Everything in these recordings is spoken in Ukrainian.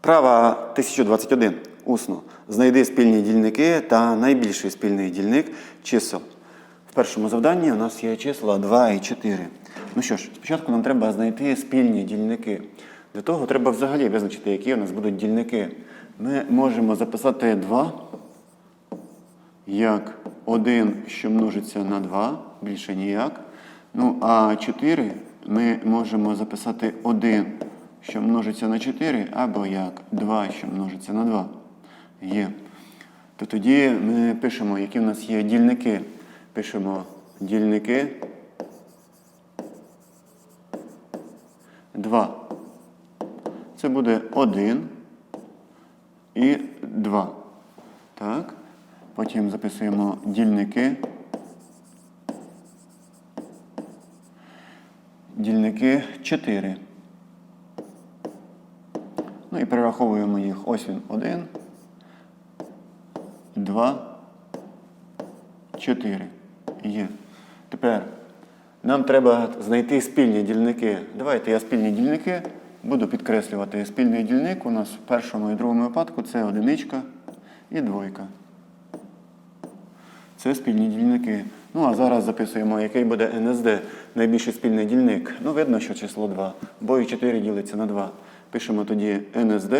Вправа 1021. Усно. Знайди спільні дільники та найбільший спільний дільник чисел. В першому завданні у нас є числа 2 і 4. Ну що ж, спочатку нам треба знайти спільні дільники. Для того треба взагалі визначити, які у нас будуть дільники. Ми можемо записати 2 як 1, що множиться на 2, більше ніяк. Ну, а 4 ми можемо записати 1, що множиться на 4, або як 2, що множиться на 2. Є. То тоді ми пишемо, які в нас є дільники. Пишемо дільники 2. Це буде 1 і 2. Так. Потім записуємо дільники. Дільники 4. Перераховуємо їх. Ось він 1, 2, 4. Є. Тепер нам треба знайти спільні дільники. Давайте я спільні дільники буду підкреслювати. Спільний дільник у нас в першому і другому випадку це одиничка і двойка. Це спільні дільники. Ну, а зараз записуємо, який буде НСД, найбільший спільний дільник. Ну, видно, що число 2, бо і 4 ділиться на 2. Пишемо тоді НСД.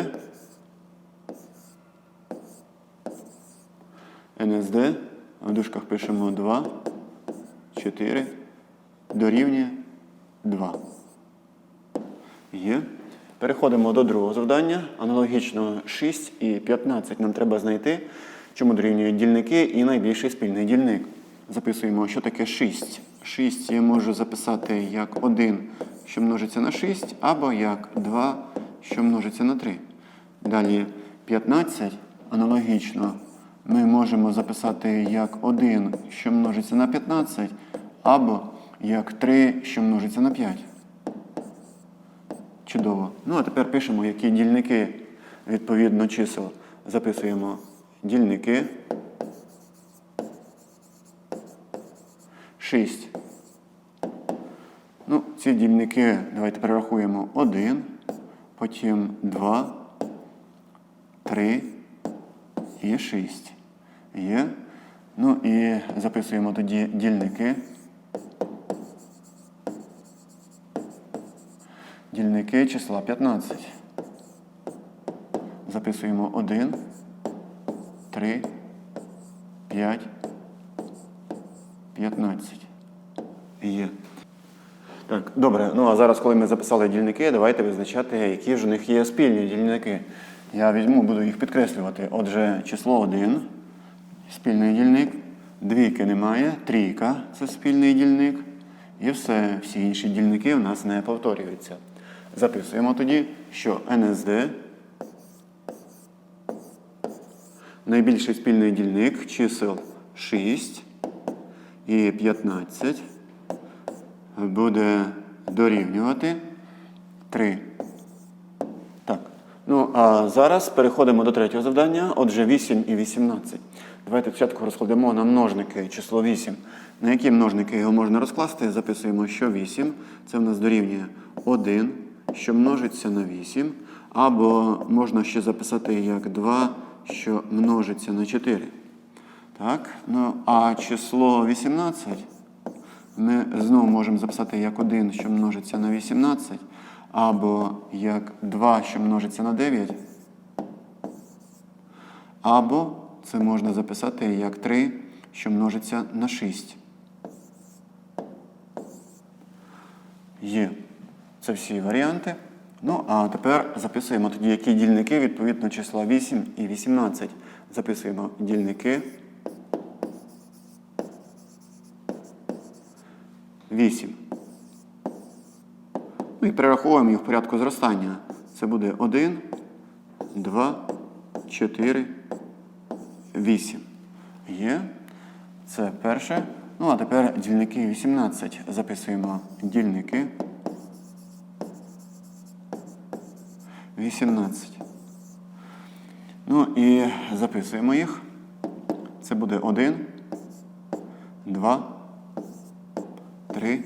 НСД. В дужках пишемо 2, 4, дорівнює 2. Є. Переходимо до другого завдання. Аналогічно 6 і 15 нам треба знайти, чому дорівнюють дільники і найбільший спільний дільник. Записуємо, що таке 6. 6 я можу записати як 1, що множиться на 6, або як 2, що множиться на 3. Далі 15 аналогічно ми можемо записати як 1, що множиться на 15, або як 3, що множиться на 5. Чудово. Ну, а тепер пишемо, які дільники відповідно чисел. Записуємо дільники. 6. Ну, ці дільники давайте перерахуємо 1, потім 2, 3 і 6. Є. Ну і записуємо тоді дільники. Дільники числа 15. Записуємо 1, 3, 5, 15. Є. Так, добре. Ну а зараз, коли ми записали дільники, давайте визначати, які ж у них є спільні дільники. Я візьму, буду їх підкреслювати. Отже, число 1, спільний дільник, двійки немає, трійка це спільний дільник. І все, всі інші дільники в нас не повторюються. Записуємо тоді, що НСД найбільший спільний дільник чисел 6 і 15 буде дорівнювати 3. Так. Ну, а зараз переходимо до третього завдання. Отже, 8 і 18. Давайте спочатку розкладемо на множники число 8. На які множники його можна розкласти? Записуємо, що 8. Це в нас дорівнює 1, що множиться на 8. Або можна ще записати як 2, що множиться на 4. Так? Ну, а число 18 ми знову можемо записати як 1, що множиться на 18, або як 2, що множиться на 9. Або це можна записати як 3, що множиться на 6. Є. Це всі варіанти. Ну, а тепер записуємо тоді, які дільники відповідно числа 8 і 18. Записуємо дільники. 8. Ну і перераховуємо їх в порядку зростання. Це буде 1, 2, 4, 8. Є. Це перше. Ну, а тепер дільники 18. Записуємо дільники. 18. Ну і записуємо їх. Це буде 1, 2, 3,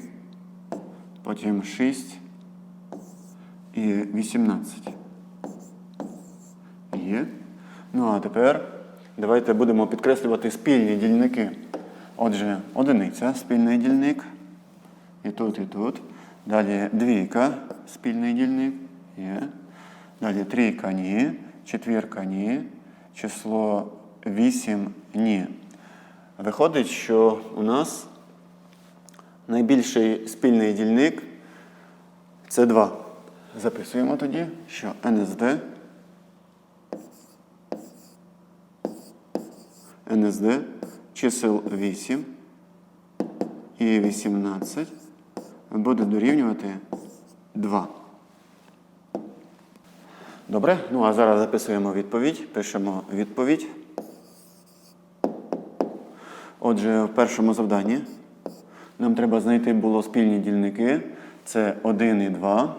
потім 6 і 18. Є. Ну а тепер давайте будемо підкреслювати спільні дільники. Отже, одиниця спільний дільник. І тут, і тут. Далі двійка спільний дільник. Є. Далі трійка ні. Четвірка ні. Число 8 ні. Виходить, що у нас найбільший спільний дільник це 2. Записуємо тоді, що НСД НСД чисел 8 і 18 буде дорівнювати 2. Добре, ну а зараз записуємо відповідь. Пишемо відповідь. Отже, в першому завданні нам треба знайти було спільні дільники. Це 1 і 2.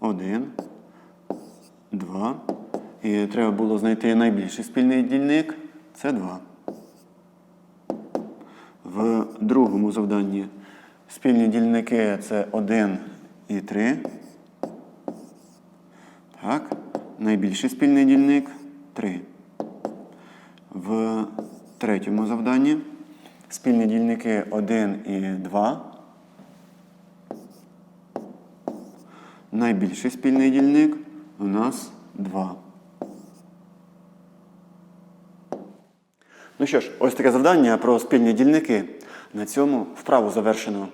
1, 2. І треба було знайти найбільший спільний дільник. Це 2. В другому завданні спільні дільники це 1 і 3. Так. Найбільший спільний дільник 3. В третьому завданні спільні дільники 1 і 2. Найбільший спільний дільник у нас 2. Ну що ж, ось таке завдання про спільні дільники. На цьому вправу завершено.